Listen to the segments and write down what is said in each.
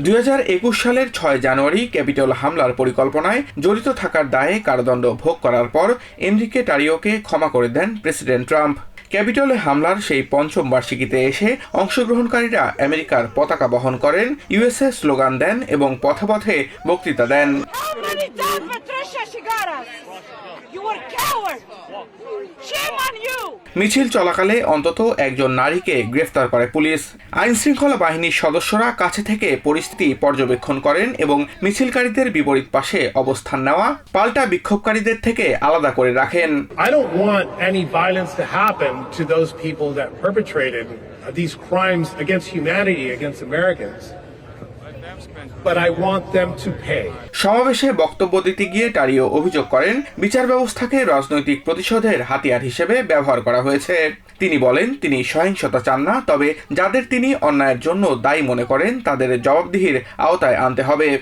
দুই হাজার একুশ সালের ছয় জানুয়ারি ক্যাপিটল হামলার পরিকল্পনায় জড়িত থাকার দায়ে কারাদণ্ড ভোগ করার পর এনরিকে টারিওকে ক্ষমা করে দেন প্রেসিডেন্ট ট্রাম্প। ক্যাপিটলে হামলার সেই পঞ্চম বার্ষিকীতে এসে অংশগ্রহণকারীরা আমেরিকার পতাকা বহন করেন, ইউএসএ স্লোগান দেন এবং পথে পথে বক্তৃতা দেন। মিছিল চলাকালে অন্তত একজন নারীকে গ্রেফতার করে পুলিশ। আইন শৃঙ্খলা বাহিনীর সদস্যরা কাছে থেকে পরিস্থিতি পর্যবেক্ষণ করেন এবং মিছিলকারীদের বিপরীত পাশে অবস্থান নেওয়া পাল্টা বিক্ষোভকারীদের থেকে আলাদা করে রাখেন। These crimes against humanity, against Americans. সমাবেশে বক্তব্য দিতে গিয়ে টারিও অভিযোগ করেন, বিচার ব্যবস্থাকে রাজনৈতিক প্রতিশোধের হাতিয়ার হিসেবে ব্যবহার করা হয়েছে। তিনি বলেন, তিনি সহিংসতা চান না, তবে যাদের তিনি অন্যায়ের জন্য দায়ী মনে করেন, তাদের জবাবদিহির আওতায় আনতে হবে।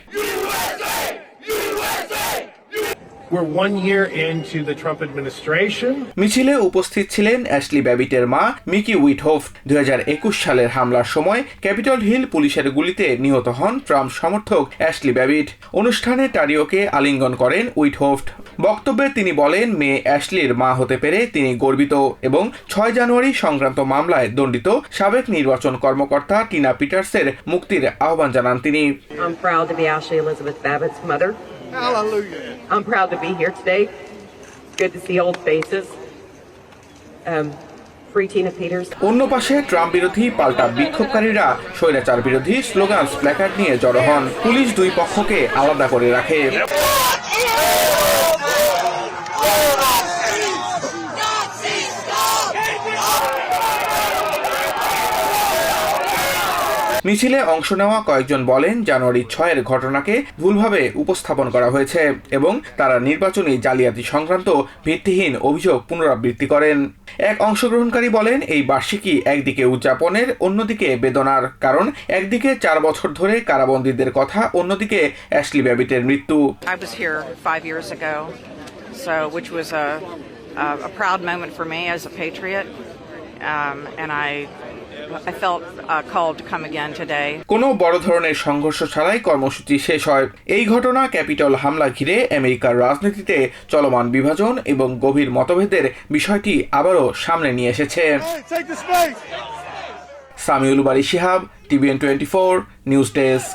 মিছিলে উপস্থিত ছিলেন অ্যাশলি ব্যাবিটের মা মিকি উইটহোফ। দুই সালের হামলার সময় ক্যাপিটল হিল পুলিশের গুলিতে নিহত হন ট্রাম্প সমর্থক অ্যাশলি ব্যাবিট। অনুষ্ঠানে টারিওকে আলিঙ্গন করেন উইটহোফট বক্তব্যে তিনি বলেন মেয়ে অ্যাশলির মা হতে পেরে তিনি গর্বিত এবং ছয় জানুয়ারি সংক্রান্ত মামলায় দণ্ডিত সাবেক নির্বাচন কর্মকর্তা টিনা পিটার্সের মুক্তির আহ্বান জানান তিনি। Hallelujah. I'm proud to be here today. It's Good to see old faces. Um, free Tina Peters. অন্য পাশে ট্রাম্প বিরোধী পাল্টা বিক্ষোভকারীরা স্বৈরাচার বিরোধী স্লোগান প্ল্যাকার্ড নিয়ে জড়ো হন পুলিশ দুই পক্ষকে আলাদা করে রাখে মিছিলে অংশ নেওয়া কয়েকজন বলেন জানুয়ারি ছয়ের ঘটনাকে ভুলভাবে উপস্থাপন করা হয়েছে এবং তারা নির্বাচনী জালিয়াতি সংক্রান্ত ভিত্তিহীন অভিযোগ পুনরাবৃত্তি করেন। এক অংশগ্রহণকারী বলেন এই বার্ষিকী একদিকে উদযাপনের অন্যদিকে বেদনার কারণ একদিকে চার বছর ধরে কারাবন্দীদের কথা অন্যদিকে অ্যাশলি ব্যাবিটের মৃত্যু। A proud moment for me as a patriot, um, and I I felt uh, called to come again today. কোনো বড় ধরনের সংঘর্ষ ছাড়াই কর্মসূচি শেষ হয়। এই ঘটনা ক্যাপিটল হামলা ঘিরে আমেরিকার রাজনীতিতে চলমান বিভাজন এবং গভীর মতভেদের বিষয়টি আবারও সামনে নিয়ে এসেছে। Samiul Bari Shihab TVN twenty four news desk.